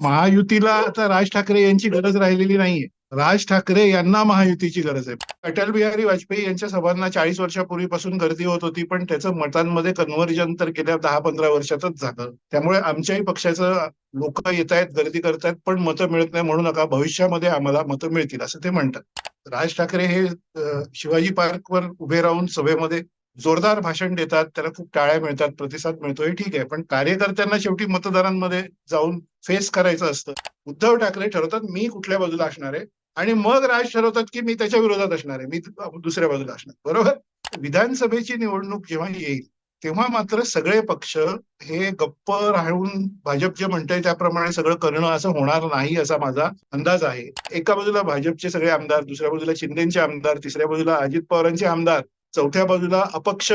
महायुतीला आता राज ठाकरे यांची गरज राहिलेली नाहीये. राज ठाकरे यांना महायुतीची गरज आहे. अटल बिहारी वाजपेयी यांच्या सभांना चाळीस वर्षापूर्वीपासून गर्दी होत होती पण त्याचं मतांमध्ये कन्व्हर्जन तर गेल्या दहा पंधरा वर्षातच झालं. त्यामुळे आमच्याही पक्षाचं लोक येत आहेत गर्दी करतायत पण मतं मिळत नाही म्हणू नका. भविष्यामध्ये आम्हाला मतं मिळतील असं ते म्हणतात. राज ठाकरे हे शिवाजी पार्कवर उभे राहून सभेमध्ये जोरदार भाषण देतात त्याला खूप टाळ्या मिळतात प्रतिसाद मिळतो हे ठीक आहे. पण कार्यकर्त्यांना शेवटी मतदारांमध्ये जाऊन फेस करायचं असतं. उद्धव ठाकरे ठरवतात मी कुठल्या बाजूला असणार आहे? आणि मग राज ठरवतात की मी त्याच्या विरोधात असणार आहे. मी दुसऱ्या बाजूला असणार. बरोबर? विधानसभेची निवडणूक जेव्हा येईल तेव्हा मात्र सगळे पक्ष हे गप्प राहून भाजप जे म्हणतंय त्याप्रमाणे सगळं करणं असं होणार नाही असा माझा अंदाज आहे. एका बाजूला भाजपचे सगळे आमदार दुसऱ्या बाजूला शिंदेचे आमदार तिसऱ्या बाजूला अजित पवारांचे आमदार चौथ्या बाजूला अपक्ष.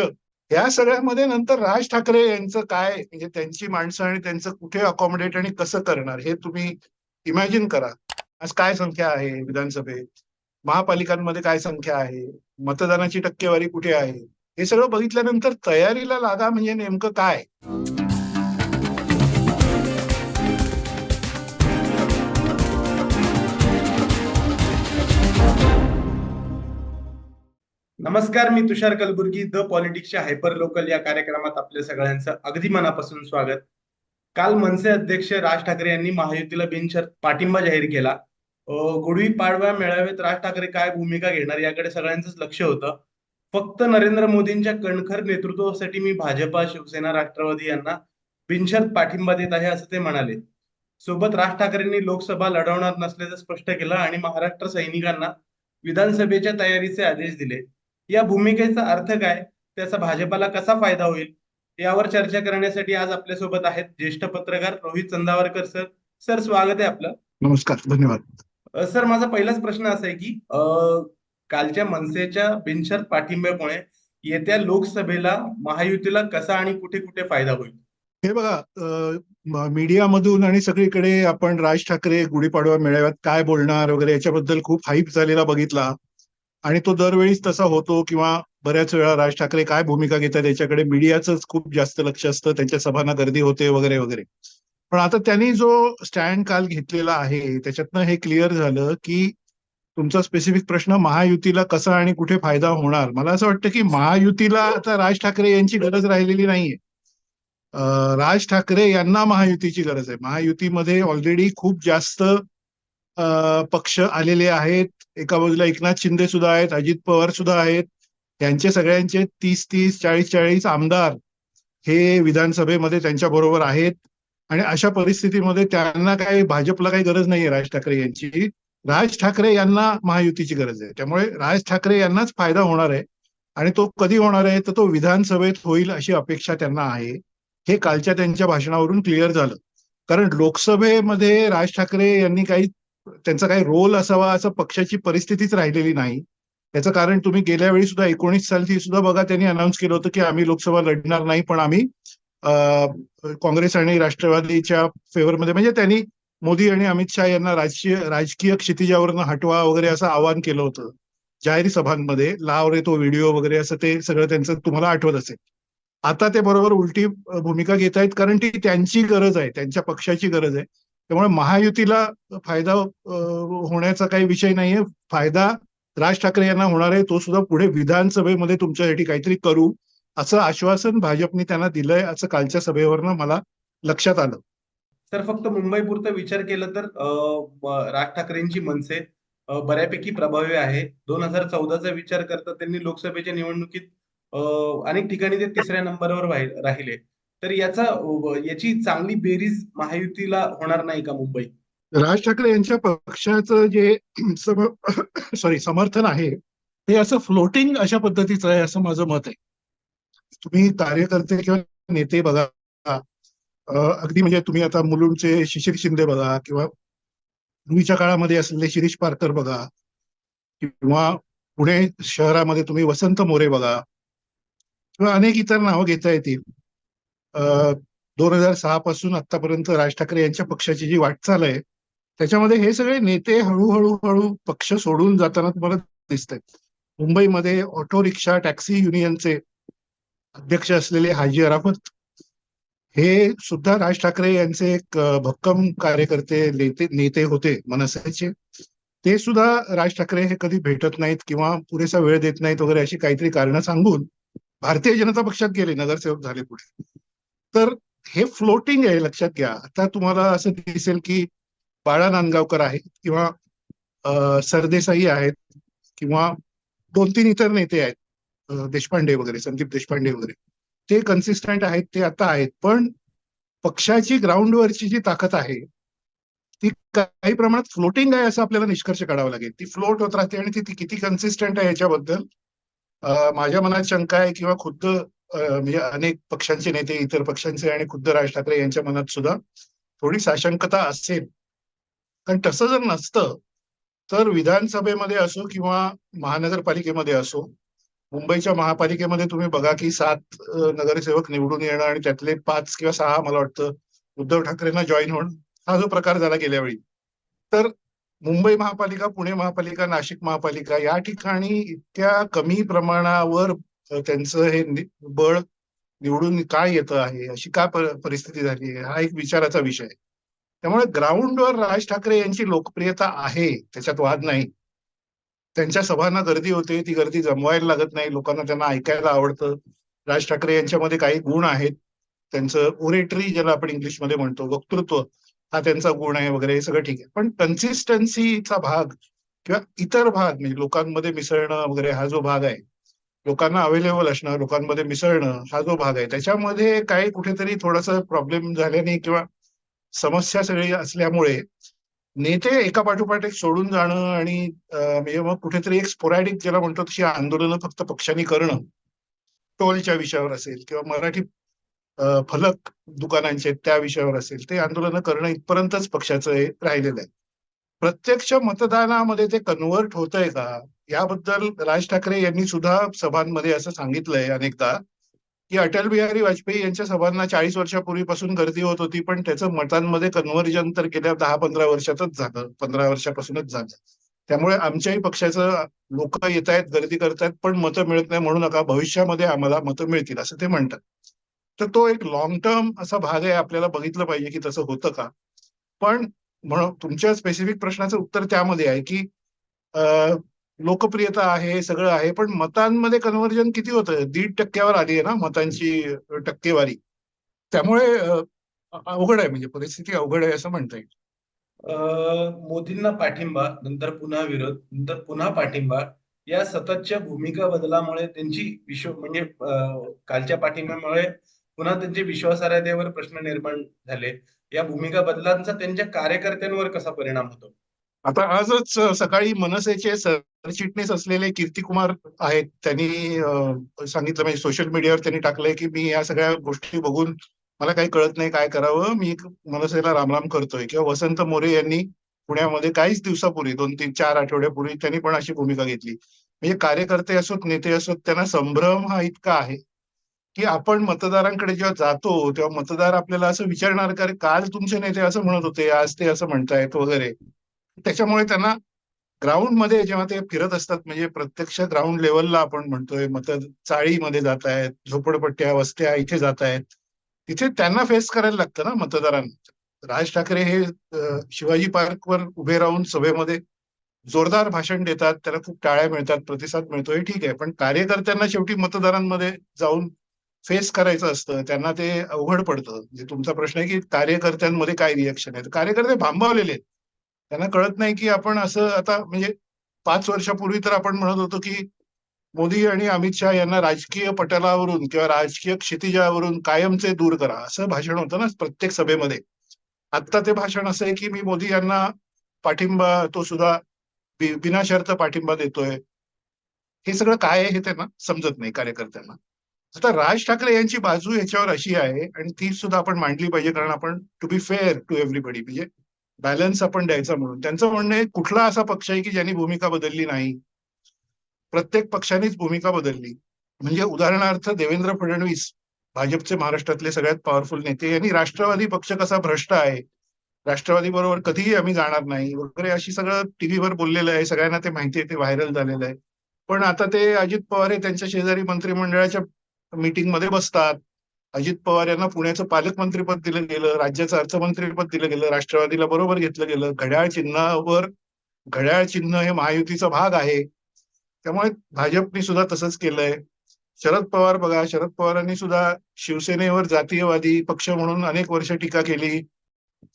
या सगळ्यामध्ये नंतर राज ठाकरे यांचं काय म्हणजे त्यांची माणसं आणि त्यांचं कुठे अकॉमोडेट आणि कसं करणार हे तुम्ही इमॅजिन करा. आज काय संख्या आहे विधानसभेत? महापालिकांमध्ये काय संख्या आहे? मतदानाची टक्केवारी कुठे आहे? हे सगळं बघितल्यानंतर तयारीला लागा म्हणजे नेमकं काय? नमस्कार मी तुषार कलबुर्गी द पॉलिटिक्सच्या हायपर लोकल या कार्यक्रमात आपल्या सगळ्यांचं अगदी मनापासून स्वागत. काल मनसे अध्यक्ष राज ठाकरे यांनी महायुतीला बिनशर्त पाठिंबा जाहीर केला. गुढी पाडवा मेळाव्यात राज ठाकरे काय भूमिका घेणार याकडे सगळ्यांचंच लक्ष होतं. फक्त नरेंद्र मोदींच्या कणखर नेतृत्वासाठी मी भाजपा शिवसेना राष्ट्रवादी यांना बिनशर्त पाठिंबा देत आहे असं ते म्हणाले. सोबत राज ठाकरेंनी लोकसभा लढवणार नसल्याचं स्पष्ट केलं आणि महाराष्ट्र सैनिकांना विधानसभेच्या तयारीचे आदेश दिले. या भूमिकेचा अर्थ काय? त्याचा भाजपाला कसा फायदा होईल? यावर चर्चा करण्यासाठी आज आपल्यासोबत आहेत ज्येष्ठ पत्रकार रोहित चंदावरकर सर. सर स्वागत आहे आपलं. नमस्कार धन्यवाद. सर माझा पहिलाच प्रश्न असा आहे की कालच्या मनसेच्या बिनशर्त पाठिंब्यामुळे येत्या लोकसभेला महायुतीला कसा आणि कुठे कुठे फायदा होईल? हे बघा मीडियामधून आणि सगळीकडे आपण राज ठाकरे गुढीपाडवा मेळाव्यात काय बोलणार वगैरे याच्याबद्दल खूप हाईप झालेला बघितला. आणि तो दरवेळीच तसा होतो किंवा बऱ्याच वेळा राज ठाकरे काय भूमिका घेतात याच्याकडे मीडियाचंच खूप जास्त लक्ष असतं त्यांच्या सभांना गर्दी होते वगैरे वगैरे. पण आता त्यांनी जो स्टँड काल घेतलेला आहे त्याच्यातनं हे क्लिअर झालं की तुमचा स्पेसिफिक प्रश्न महायुतीला कसा आणि कुठे फायदा होणार? मला असं वाटतं की महायुतीला आता राज ठाकरे यांची गरज राहिलेली नाहीये. राज ठाकरे यांना महायुतीची गरज आहे. महायुतीमध्ये ऑलरेडी खूप जास्त पक्ष आलेले आहेत. एका बाजूला एकनाथ शिंदे सुद्धा आहेत अजित पवार सुद्धा आहेत. त्यांचे सगळ्यांचे तीस तीस चाळीस चाळीस आमदार हे विधानसभेमध्ये त्यांच्या बरोबर आहेत. आणि अशा परिस्थितीमध्ये त्यांना काही भाजपला काही गरज नाहीये राज ठाकरे यांची. राज ठाकरे यांना महायुतीची गरज आहे. त्यामुळे राज ठाकरे यांनाच फायदा होणार आहे. आणि तो कधी होणार आहे? तर तो विधानसभेत होईल अशी अपेक्षा त्यांना आहे. हे कालच्या त्यांच्या भाषणावरून क्लिअर झालं. कारण लोकसभेमध्ये राज ठाकरे यांनी काही त्यांचा काही रोल असावा असं पक्षाची परिस्थितीच राहिलेली नाही. त्याचं कारण तुम्ही गेल्या वेळी सुद्धा एकोणीस सालची सुद्धा बघा त्यांनी अनाऊन्स केलं होतं की आम्ही लोकसभा लढणार नाही पण आम्ही काँग्रेस आणि राष्ट्रवादीच्या फेवरमध्ये म्हणजे त्यांनी मोदी आणि अमित शहा यांना राजकीय राजकीय क्षितिजावरनं हटवा वगैरे असं आवाहन केलं होतं. जाहीर सभांमध्ये लाव रे तो व्हिडिओ वगैरे असं ते सगळं त्यांचं तुम्हाला आठवत असेल. आता ते बरोबर उलटी भूमिका घेत आहेत कारण ती त्यांची गरज आहे त्यांच्या पक्षाची गरज आहे. त्यामुळे महायुतीला फायदा होण्याचा काही विषय नाहीये. फायदा राज ठाकरे यांना होणार आहे तो सुद्धा पुढे विधानसभेमध्ये तुमच्यासाठी काहीतरी करू असं आश्वासन भाजपने त्यांना दिलंय असं कालच्या सभेवरनं मला लक्षात आलं. तर फक्त मुंबईपुरता विचार केला तर राज ठाकरेंची मनसे बऱ्यापैकी प्रभावी आहे. दोन हजार चौदाचा विचार करता त्यांनी लोकसभेच्या निवडणुकीत अनेक ठिकाणी ते तिसऱ्या नंबरवर राहिले. तर याचा याची चांगली बेरीज महायुतीला होणार नाही का मुंबई? राज ठाकरे यांच्या पक्षाचं जे सॉरी समर्थन आहे ते असं फ्लोटिंग अशा पद्धतीचं आहे असं माझं मत आहे. तुम्ही कार्यकर्ते किंवा नेते बघा अगदी म्हणजे तुम्ही आता मुलुंडचे शिशिर शिंदे बघा किंवा पूर्वीच्या काळामध्ये असलेले शिरीष पारकर बघा किंवा पुणे शहरामध्ये तुम्ही वसंत मोरे बघा किंवा अनेक इतर नावं घेता येतील. दोन हजार सहा पासून आतापर्यंत राज ठाकरे यांच्या पक्षाची जी वाटचाल आहे त्याच्यामध्ये हे सगळे नेते हळूहळू हळू पक्ष सोडून जाताना तुम्हाला दिसत आहेत मुंबईमध्ये ऑटो रिक्षा टॅक्सी युनियनचे अध्यक्ष असलेले हाजी अराफत हे सुद्धा राज ठाकरे यांचे एक भक्कम कार्यकर्ते नेते नेते होते मनसेचे. ते सुद्धा राज ठाकरे हे कधी भेटत नाहीत किंवा पुरेसा वेळ देत नाहीत वगैरे अशी काहीतरी कारणं सांगून भारतीय जनता पक्षात गेले नगरसेवक झाले पुढे. तर हे फ्लोटिंग आहे लक्षात घ्या. आता तुम्हाला असं दिसेल की बाळा नांदगावकर आहेत किंवा सरदेसाई आहेत किंवा दोन तीन इतर नेते आहेत देशपांडे वगैरे संदीप देशपांडे वगैरे. ते कन्सिस्टंट आहेत ते आता आहेत. पण पक्षाची ग्राउंडवरची जी ताकद आहे ती काही प्रमाणात फ्लोटिंग आहे असं आपल्याला निष्कर्ष काढावा लागेल. ती फ्लोट होत राहते आणि ती किती कन्सिस्टंट आहे याच्याबद्दल माझ्या मनात शंका आहे किंवा खुद्द म्हणजे अनेक पक्षांचे नेते इतर पक्षांचे आणि खुद्द राज ठाकरे यांच्या मनात सुद्धा थोडी साशंकता असेल. कारण तसं जर नसतं तर विधानसभेमध्ये असो किंवा महानगरपालिकेमध्ये असो मुंबईच्या महापालिकेमध्ये तुम्ही बघा की सात नगरसेवक निवडून येणं आणि त्यातले पाच किंवा सहा मला वाटतं उद्धव ठाकरेंना जॉईन होणं हा जो प्रकार झाला गेल्या वेळी. तर मुंबई महापालिका पुणे महापालिका नाशिक महापालिका या ठिकाणी इतक्या कमी प्रमाणावर त्यांचं हे बळ निवडून काय येतं आहे? अशी का परिस्थिती झाली आहे? हा एक विचाराचा विषय आहे. त्यामुळे ग्राउंडवर राज ठाकरे यांची लोकप्रियता आहे त्याच्यात वाद नाही. त्यांच्या सभांना गर्दी होते ती गर्दी जमवायला लागत नाही लोकांना त्यांना ऐकायला आवडतं. राज ठाकरे यांच्यामध्ये काही गुण आहेत. त्यांचं ओरेटरी ज्याला आपण इंग्लिशमध्ये म्हणतो वक्तृत्व हा त्यांचा गुण आहे वगैरे हे सगळं ठीक आहे. पण कन्सिस्टन्सीचा भाग किंवा इतर भाग म्हणजे लोकांमध्ये मिसळणं वगैरे हा जो भाग आहे लोकांना अवेलेबल असणं लोकांमध्ये मिसळणं हा जो भाग आहे. त्याच्यामध्ये काही कुठेतरी थोडासा प्रॉब्लेम झाल्याने किंवा समस्या सगळी असल्यामुळे नेते एका पाठोपाठ एक सोडून जाणं आणि म्हणजे मग कुठेतरी एक स्पोरॅडिक ज्याला म्हणतो तशी आंदोलनं फक्त पक्षांनी करणं टोलच्या विषयावर असेल किंवा मराठी फलक दुकानांचे त्या विषयावर असेल ते आंदोलनं करणं इथपर्यंतच पक्षाचं हे राहिलेलं आहे. प्रत्यक्ष मतदानामध्ये ते कन्वर्ट होतंय का? याबद्दल राज ठाकरे यांनी सुद्धा सभांमध्ये असं सांगितलंय अनेकदा की अटल बिहारी वाजपेयी यांच्या सभांना चाळीस वर्षापूर्वीपासून गर्दी होत होती पण त्याचं मतांमध्ये कन्व्हर्जन तर गेल्या दहा पंधरा वर्षातच झालं पंधरा वर्षापासूनच झालं. त्यामुळे आमच्याही पक्षाचं लोक येत आहेत गर्दी करतायत पण मतं मिळत नाही म्हणू नका भविष्यामध्ये आम्हाला मतं मिळतील असं ते म्हणतात. तर तो एक लॉंग टर्म असा भाग आहे आपल्याला बघितलं पाहिजे की तसं होतं का? पण म्हणून तुमच्या स्पेसिफिक प्रश्नाचं उत्तर त्यामध्ये आहे की लोकप्रियता आहे सगळं आहे पण मतांमध्ये कन्व्हर्जन किती होतं? दीड टक्क्यावर आली आहे ना मतांची टक्केवारी. त्यामुळे अवघड आहे म्हणजे परिस्थिती अवघड आहे असं म्हणता येईल. मोदींना पाठिंबा नंतर पुन्हा विरोध नंतर पुन्हा पाठिंबा या सततच्या भूमिका बदलामुळे त्यांची विश्व म्हणजे कालच्या पाठिंब्यामुळे पुन्हा त्यांची विश्वासार्हतेवर प्रश्न निर्माण झाले. या भूमिका बदलांचा त्यांच्या कार्यकर्त्यांवर कसा परिणाम होतो? आता आजच सकाळी मनसेचे सरचिटणीस असलेले कीर्तिकुमार आहेत. त्यांनी सांगितलं म्हणजे सोशल मीडियावर त्यांनी टाकलंय की मी या सगळ्या गोष्टी बघून मला काही कळत नाही काय करावं. मी मनसेला रामराम करतोय. किंवा वसंत मोरे यांनी पुण्यामध्ये काहीच दिवसापूर्वी दोन तीन चार आठवड्यापूर्वी त्यांनी पण अशी भूमिका घेतली. म्हणजे कार्यकर्ते असोत नेते असोत त्यांना संभ्रम हा इतका आहे. की आपण मतदारांकडे जेव्हा जातो तेव्हा मतदार आपल्याला असं विचारणार का काल तुमचे नेते असं म्हणत होते आज ते असं म्हणतायत वगैरे. त्याच्यामुळे त्यांना ग्राउंडमध्ये जेव्हा ते फिरत असतात म्हणजे प्रत्यक्ष ग्राउंड लेवलला आपण म्हणतोय मत चाळीमध्ये जात आहेत झोपडपट्ट्या वस्त्या इथे जात आहेत तिथे त्यांना फेस करायला लागतं ना मतदारांना. राज ठाकरे हे शिवाजी पार्कवर उभे राहून सभेमध्ये जोरदार भाषण देतात त्याला खूप टाळ्या मिळतात प्रतिसाद मिळतोय ठीक आहे पण कार्यकर्त्यांना शेवटी मतदारांमध्ये जाऊन फेस करायचं असतं त्यांना ते अवघड पडतं. म्हणजे तुमचा प्रश्न आहे की कार्यकर्त्यांमध्ये काय रिएक्शन आहे कार्यकर्ते भांबावलेले आहेत. त्यांना कळत नाही की आपण असं आता म्हणजे पाच वर्षापूर्वी तर आपण म्हणत होतो की मोदी आणि अमित शहा यांना राजकीय पटलावरून किंवा राजकीय क्षितिजावरून कायमचे दूर करा असं भाषण होतं ना प्रत्येक सभेमध्ये. आत्ता ते भाषण असं आहे की मी मोदी यांना पाठिंबा तो सुद्धा बिनाशर्त पाठिंबा देतोय. हे सगळं काय आहे हे त्यांना समजत नाही कार्यकर्त्यांना. आता राज ठाकरे यांची बाजू याच्यावर अशी आहे आणि ती सुद्धा आपण मांडली पाहिजे कारण आपण to be fair to everybody म्हणजे बॅलन्स आपण द्यायचा म्हणून. त्यांचं म्हणणं आहे कुठला असा पक्ष आहे की ज्यांनी भूमिका बदलली नाही? प्रत्येक पक्षानेच भूमिका बदलली. म्हणजे उदाहरणार्थ देवेंद्र फडणवीस भाजपचे महाराष्ट्रातले सगळ्यात पॉवरफुल नेते यांनी राष्ट्रवादी पक्ष कसा भ्रष्ट आहे? राष्ट्रवादी बरोबर कधीही आम्ही जाणार नाही वगैरे अशी सगळं टीव्हीवर बोललेलं आहे सगळ्यांना ते माहिती आहे ते व्हायरल झालेलं आहे. पण आता ते अजित पवार हे त्यांच्या शेजारी मंत्रिमंडळाच्या मीटिंगमध्ये बसतात. अजित पवार यांना पुण्याचं पालकमंत्रीपद दिलं गेलं राज्याचं अर्थमंत्रीपद दिलं गेलं राष्ट्रवादीला बरोबर घेतलं गेलं. घड्याळ चिन्हावर घड्याळ चिन्ह हे महायुतीचा भाग आहे. त्यामुळे भाजपने सुद्धा तसंच केलंय. शरद पवार बघा शरद पवारांनी सुद्धा शिवसेनेवर जातीयवादी पक्ष म्हणून अनेक वर्ष टीका केली.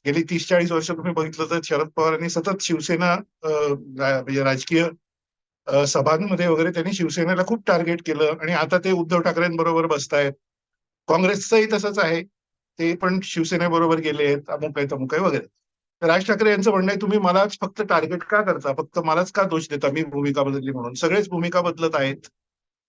गेली तीस चाळीस वर्ष तुम्ही बघितलं तर शरद पवारांनी सतत शिवसेना म्हणजे राजकीय सभांमध्ये वगैरे त्यांनी शिवसेनेला खूप टार्गेट केलं आणि आता ते उद्धव ठाकरेंबरोबर बसतायत. काँग्रेसचंही तसंच आहे. ते पण शिवसेनेबरोबर गेले आहेत अमुक आहेत अमुक आहे वगैरे. तर राज ठाकरे यांचं म्हणणं आहे तुम्ही मलाच फक्त टार्गेट का करता? फक्त मलाच का दोष देता? मी भूमिका बदलली म्हणून. सगळेच भूमिका बदलत आहेत.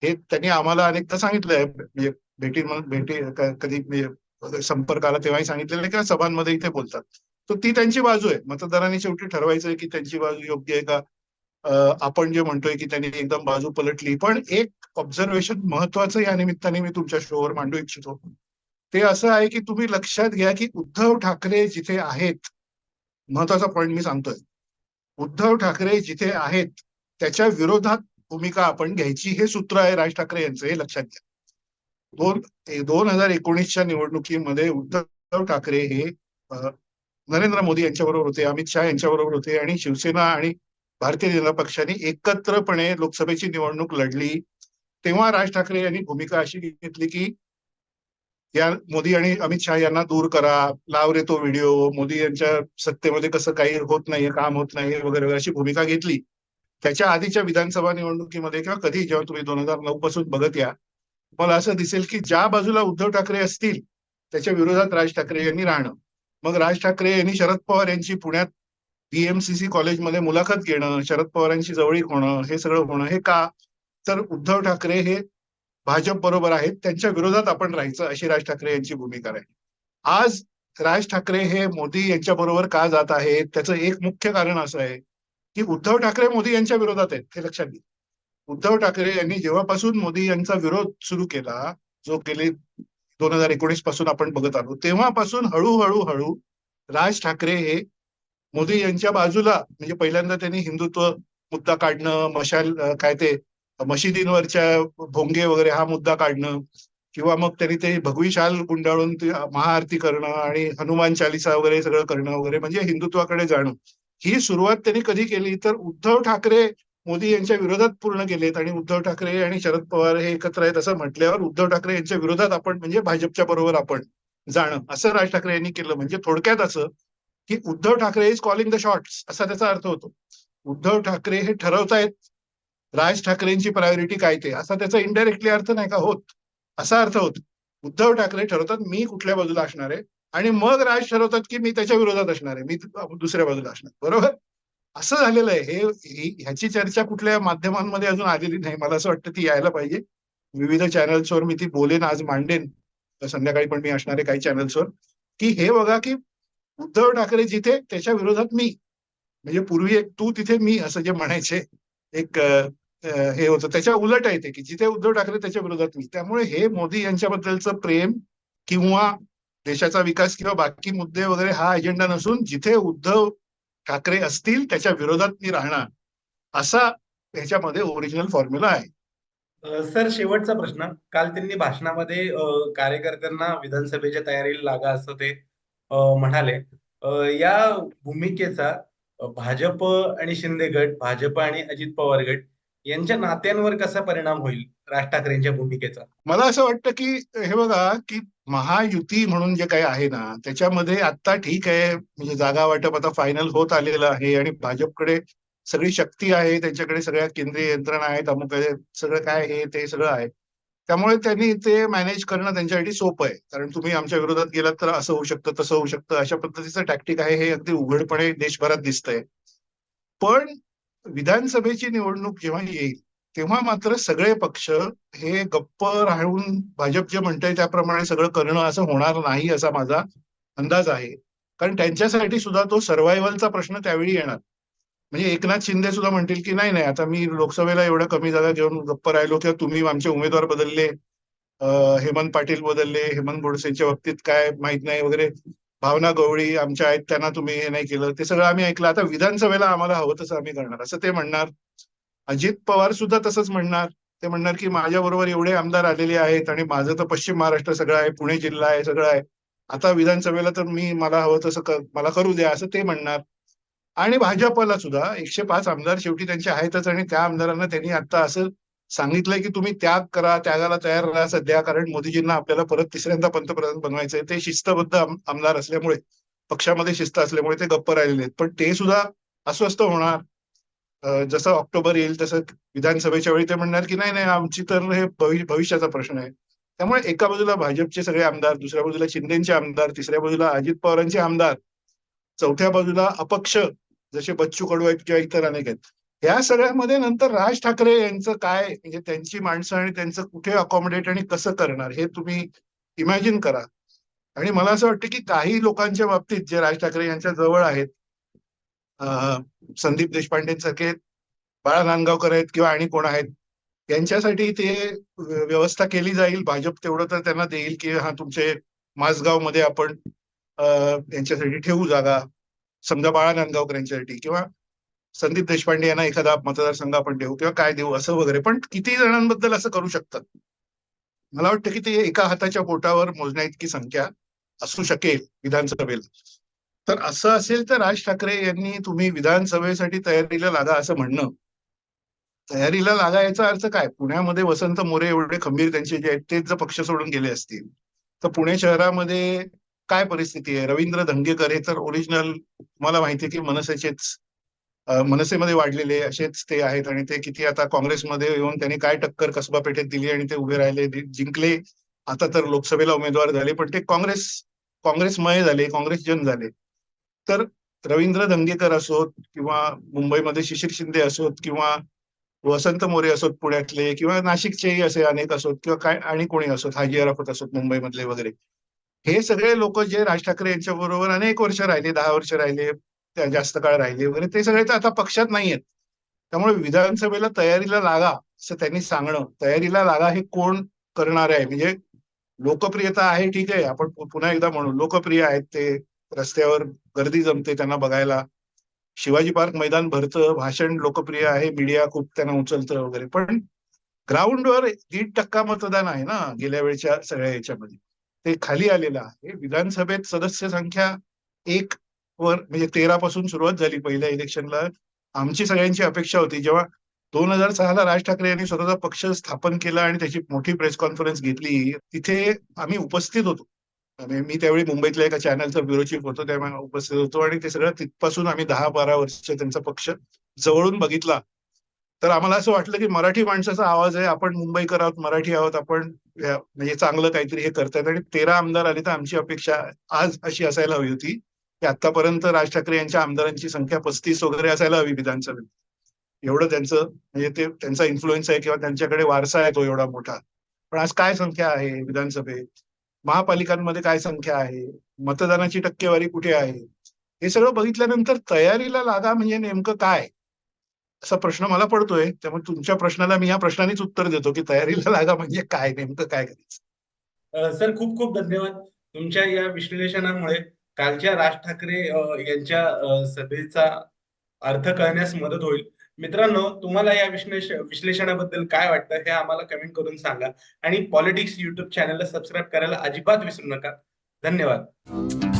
हे त्यांनी आम्हाला अनेकदा सांगितलंय. म्हणजे भेटी भेटी कधी संपर्क आला तेव्हाही सांगितलेलं आहे किंवा सभांमध्ये इथे बोलतात. तर ती त्यांची बाजू आहे. मतदारांनी शेवटी ठरवायचं आहे की त्यांची बाजू योग्य आहे का? आपण जे म्हणतोय की त्यांनी एकदम बाजू पलटली पण एक ऑब्झर्वेशन महत्वाचं या निमित्ताने मी तुमच्या शोवर मांडू इच्छितो. ते असं आहे की तुम्ही लक्षात घ्या की उद्धव ठाकरे जिथे आहेत महत्त्वाचा पॉईंट मी सांगतोय. उद्धव ठाकरे जिथे आहेत त्याच्या विरोधात भूमिका आपण घ्यायची हे सूत्र आहे राज ठाकरे यांचं हे लक्षात घ्या. दोन दोन हजार एकोणीसच्या निवडणुकीमध्ये उद्धव ठाकरे हे नरेंद्र मोदी यांच्याबरोबर होते अमित शहा यांच्याबरोबर होते आणि शिवसेना आणि भारतीय जनता पक्षाने एकत्रपणे लोकसभेची निवडणूक लढली. तेव्हा राज ठाकरे यांनी भूमिका अशी घेतली की या मोदी आणि अमित शहा यांना दूर करा लाव रे तो व्हिडिओ मोदी यांच्या सत्तेमध्ये कसं काही होत नाहीये काम होत नाही वगैरे वगैरे अशी भूमिका घेतली. त्याच्या आधीच्या विधानसभा निवडणुकीमध्ये किंवा कधी जेव्हा तुम्ही दोन हजार नऊ पासून बघत या मला असं दिसेल की ज्या बाजूला उद्धव ठाकरे असतील त्याच्या विरोधात राज ठाकरे यांनी राहणं. मग राज ठाकरे यांनी शरद पवार यांची पुण्यात बीएमसीसी कॉलेजमध्ये मुलाखत घेणं शरद पवारांची जवळीक होणं हे सगळं होणं हे का? तर उद्धव ठाकरे हे भाजप बरोबर आहेत. त्यांच्या विरोधात आपण राहायचं अशी राज ठाकरे यांची भूमिका आहे आज राज ठाकरे हे मोदी यांच्या बरोबर का जात आहेत? त्याचं एक मुख्य कारण असं आहे की उद्धव ठाकरे मोदी यांच्या विरोधात आहेत हे लक्षात घ्या. उद्धव ठाकरे यांनी जेव्हापासून मोदी यांचा विरोध सुरू केला जो गेले दोन हजार एकोणीसपासून आपण बघत आलो तेव्हापासून हळूहळू हळू राज ठाकरे हे मोदी यांच्या बाजूला म्हणजे पहिल्यांदा त्यांनी हिंदुत्व मुद्दा काढणं मशाल काय ते मशिदींवरच्या भोंगे वगैरे हा मुद्दा काढणं किंवा मग त्यांनी ते भगवी शाल गुंडाळून महाआरती करणं आणि हनुमान चालिसा वगैरे सगळं करणं वगैरे म्हणजे हिंदुत्वाकडे जाणं. ही सुरुवात त्यांनी कधी केली? तर उद्धव ठाकरे मोदी यांच्या विरोधात पूर्ण केलेत आणि उद्धव ठाकरे आणि शरद पवार हे एकत्र आहेत असं म्हटल्यावर उद्धव ठाकरे यांच्या विरोधात आपण म्हणजे भाजपच्या बरोबर आपण जाणं असं राज ठाकरे यांनी केलं. म्हणजे थोडक्यात असं की Uddhav Thackeray is calling the shots असा त्याचा अर्थ होतो. उद्धव ठाकरे हे ठरवतायत राज ठाकरेंची प्रायोरिटी काय ते असा त्याचा इनडायरेक्टली अर्थ नाही का होत. असा अर्थ होतो. उद्धव ठाकरे ठरवतात मी कुठल्या बाजूला असणार आहे आणि मग राज ठरवतात की मी त्याच्या विरोधात असणार आहे मी दुसऱ्या बाजूला असणार. बरोबर? असं झालेलं आहे. हे ह्याची चर्चा कुठल्या माध्यमांमध्ये अजून आलेली नाही. मला असं वाटतं ती यायला पाहिजे. विविध चॅनल्सवर मी ती बोलेन आज मांडेन. संध्याकाळी पण मी असणारे काही चॅनल्सवर की हे बघा की उद्धव ठाकरे जिथे त्याच्या विरोधात मी. म्हणजे पूर्वी एक तू तिथे मी असं जे म्हणायचे एक हे होतं. त्याच्या उलट आहे ते की जिथे उद्धव ठाकरे त्याच्या विरोधात मी. त्यामुळे हे मोदी यांच्याबद्दलचं प्रेम किंवा देशाचा विकास किंवा बाकी मुद्दे वगैरे हा अजेंडा नसून जिथे उद्धव ठाकरे असतील त्याच्या विरोधात मी राहणार. असा ह्याच्यामध्ये ओरिजिनल फॉर्म्युला आहे. सर शेवटचा प्रश्न. काल त्यांनी भाषणामध्ये कार्यकर्त्यांना विधानसभेच्या तयारीला लागा असं ते म्हणाले या भूमिकेचा भाजप आणि शिंदे गट भाजप आणि अजित पवार गट यांच्या नात्यांवर कसा परिणाम होईल राज ठाकरेंच्या भूमिकेचा? मला असं वाटतं की हे बघा की महायुती म्हणून जे काही आहे ना त्याच्यामध्ये आता ठीक आहे म्हणजे जागा वाटप आता फायनल होत आलेलं आहे आणि भाजपकडे सगळी शक्ती आहे त्यांच्याकडे सगळ्या केंद्रीय यंत्रणा आहेत अमुक सगळं काय हे ते सगळं आहे. त्यामुळे त्यांनी ते मॅनेज करणं त्यांच्यासाठी सोपं आहे. कारण तुम्ही आमच्या विरोधात गेलात तर असं होऊ शकतं तसं होऊ शकतं. अशा पद्धतीचं टॅक्टिक आहे हे अगदी उघडपणे देशभरात दिसतंय. पण विधानसभेची निवडणूक जेव्हा येईल तेव्हा मात्र सगळे पक्ष हे गप्प राहून भाजप जे म्हणतंय त्याप्रमाणे सगळं करणं असं होणार नाही असा माझा अंदाज आहे. कारण त्यांच्यासाठी सुद्धा तो सर्व्हायव्हलचा प्रश्न त्यावेळी येणार. म्हणजे एकनाथ शिंदे सुद्धा म्हणतील की नाही नाही आता मी लोकसभेला एवढ्या कमी जागा घेऊन गप्प राहिलो किंवा तुम्ही आमचे उमेदवार बदलले हेमंत पाटील बदलले हेमंत गोडसेच्या बाबतीत काय माहीत नाही वगैरे भावना गवळी आमच्या आहेत त्यांना तुम्ही हे नाही केलं ते सगळं आम्ही ऐकलं. आता विधानसभेला आम्हाला हवं तसं आम्ही करणार असं ते म्हणणार. अजित पवार सुद्धा तसंच म्हणणार ते म्हणणार की माझ्या बरोबर एवढे आमदार आलेले आहेत आणि माझं तर पश्चिम महाराष्ट्र सगळं आहे पुणे जिल्हा आहे सगळं आहे. आता विधानसभेला तर मी मला हवं तसं मला करू द्या असं ते म्हणणार. आणि भाजपला सुद्धा एकशे पाच आमदार शेवटी त्यांचे आहेतच आणि त्या आमदारांना त्यांनी आता असं सांगितलंय की तुम्ही त्याग करा त्यागाला तयार राहा सध्या कारण मोदीजींना आपल्याला परत तिसऱ्यांदा पंतप्रधान बनवायचंय ते शिस्तबद्ध आमदार असल्यामुळे पक्षामध्ये शिस्त असल्यामुळे ते गप्प राहिलेले आहेत. पण ते सुद्धा अस्वस्थ होणार. जसं ऑक्टोबर येईल तसं विधानसभेच्या वेळी ते म्हणणार की नाही नाही आमची तर हे भविष्याचा प्रश्न आहे. त्यामुळे एका बाजूला भाजपचे सगळे आमदार दुसऱ्या बाजूला शिंदेचे आमदार तिसऱ्या बाजूला अजित पवारांचे आमदार चौथ्या बाजूला अपक्ष जसे बच्चू कडू आहेत किंवा इतर अनेक आहेत. या सगळ्यामध्ये नंतर राज ठाकरे यांचं काय म्हणजे त्यांची माणसं आणि त्यांचं कुठे अकॉमोडेट आणि कसं करणार हे तुम्ही इमॅजिन करा. आणि मला असं वाटतं की काही लोकांच्या बाबतीत जे राज ठाकरे यांच्या जवळ आहेत संदीप देशपांडेंसारखे बाळा नांदगावकर आहेत किंवा आणि कोण आहेत यांच्यासाठी ते व्यवस्था केली जाईल भाजप तेवढं तर त्यांना देईल की हा तुमचे माझगावमध्ये आपण यांच्यासाठी ठेवू जागा. समजा बाळा नांदगावकर यांच्यासाठी किंवा संदीप देशपांडे यांना एखादा मतदारसंघ आपण देऊ किंवा काय देऊ असं वगैरे पण किती जणांबद्दल असं करू शकतात? मला वाटतं की ते एका हाताच्या बोटावर मोजण्या इतकी संख्या असू शकेल विधानसभेला. तर असं असेल तर राज ठाकरे यांनी तुम्ही विधानसभेसाठी तयारीला लागा असं म्हणणं. तयारीला लागा याचा अर्थ काय? पुण्यामध्ये वसंत मोरे एवढे खंबीर त्यांचे जे आहेत तेच जर पक्ष सोडून गेले असतील तर पुणे शहरामध्ये काय परिस्थिती आहे? रवींद्र धंगेकर हे तर ओरिजिनल तुम्हाला माहिती आहे की मनसेचेच मनसेमध्ये वाढलेले असेच ते आहेत आणि ते किती आता काँग्रेसमध्ये येऊन त्यांनी काय टक्कर कसबा पेठेत दिली आणि ते उभे राहिले जिंकले. आता तर लोकसभेला उमेदवार झाले पण ते काँग्रेस काँग्रेसमय झाले काँग्रेस जन झाले. तर रवींद्र धंगेकर असोत किंवा मुंबईमध्ये शिशिर शिंदे असोत किंवा वसंत मोरे असोत पुण्यातले किंवा नाशिकचेही असे अनेक असोत किंवा काय आणि कोणी असोत? हाजी अराफत असोत मुंबईमधले वगैरे. हे सगळे लोक जे राज ठाकरे यांच्या बरोबर अनेक वर्ष राहिले दहा वर्ष राहिले त्या जास्त काळ राहिले वगैरे ते सगळे तर आता पक्षात नाही आहेत त्यामुळे विधानसभेला तयारीला लागा असं त्यांनी सांगणं. तयारीला लागा हे कोण करणार आहे? म्हणजे लोकप्रियता आहे ठीक आहे. आपण पुन्हा एकदा म्हणू लोकप्रिय आहेत ते रस्त्यावर गर्दी जमते त्यांना बघायला. शिवाजी पार्क मैदान भरतं भाषण लोकप्रिय आहे मीडिया खूप त्यांना उचलतं वगैरे. पण ग्राउंडवर दीड टक्का मतदान आहे ना गेल्या वेळच्या सगळ्या याच्यामध्ये. ते खाली आलेलं आहे. विधानसभेत सदस्य संख्या एक वर म्हणजे तेरा पासून सुरुवात झाली पहिल्या इलेक्शनला आमची सगळ्यांची अपेक्षा होती. जेव्हा दोन हजार सहाला राज ठाकरे यांनी स्वतःचा पक्ष स्थापन केला आणि त्याची मोठी प्रेस कॉन्फरन्स घेतली तिथे आम्ही उपस्थित होतो. आणि मी त्यावेळी मुंबईतल्या एका चॅनलचा ब्युरो चीफ होतो त्यामुळे उपस्थित होतो आणि ते सगळं तिथपासून आम्ही दहा बारा वर्ष त्यांचा पक्ष जवळून बघितला. तर आम्हाला असं वाटलं की मराठी माणसाचा आवाज आहे आपण मुंबईकर आहोत मराठी आहोत आपण म्हणजे चांगलं काहीतरी हे करतायत. आणि तेरा आमदार आले तर आमची अपेक्षा आज अशी असायला हवी होती की आतापर्यंत राज ठाकरे यांच्या आमदारांची संख्या पस्तीस वगैरे असायला हवी विधानसभेत. एवढं त्यांचं म्हणजे ते त्यांचा इन्फ्लुएन्स आहे किंवा त्यांच्याकडे वारसा आहे तो एवढा मोठा. पण आज काय संख्या आहे विधानसभेत? महापालिकांमध्ये काय संख्या आहे? मतदानाची टक्केवारी कुठे आहे? हे सगळं बघितल्यानंतर तयारीला लागा म्हणजे नेमकं काय? असा प्रश्न मला पडतोय त्यामुळे तुमच्या प्रश्नाला मी या प्रश्नानेच उत्तर देतो की तयारीला लागा म्हणजे काय नेमकं काय करायचं? सर खूप खूप धन्यवाद. तुमच्या या विश्लेषणामुळे कालच्या राज ठाकरे यांच्या सभेचा अर्थ कळण्यास मदत होईल. मित्रांनो तुम्हाला या विश्लेष विश्लेषणाबद्दल काय वाटतं हे आम्हाला कमेंट करून सांगा. आणि पॉलिटिक्स युट्यूब चॅनलला सबस्क्राईब करायला अजिबात विसरू नका. धन्यवाद.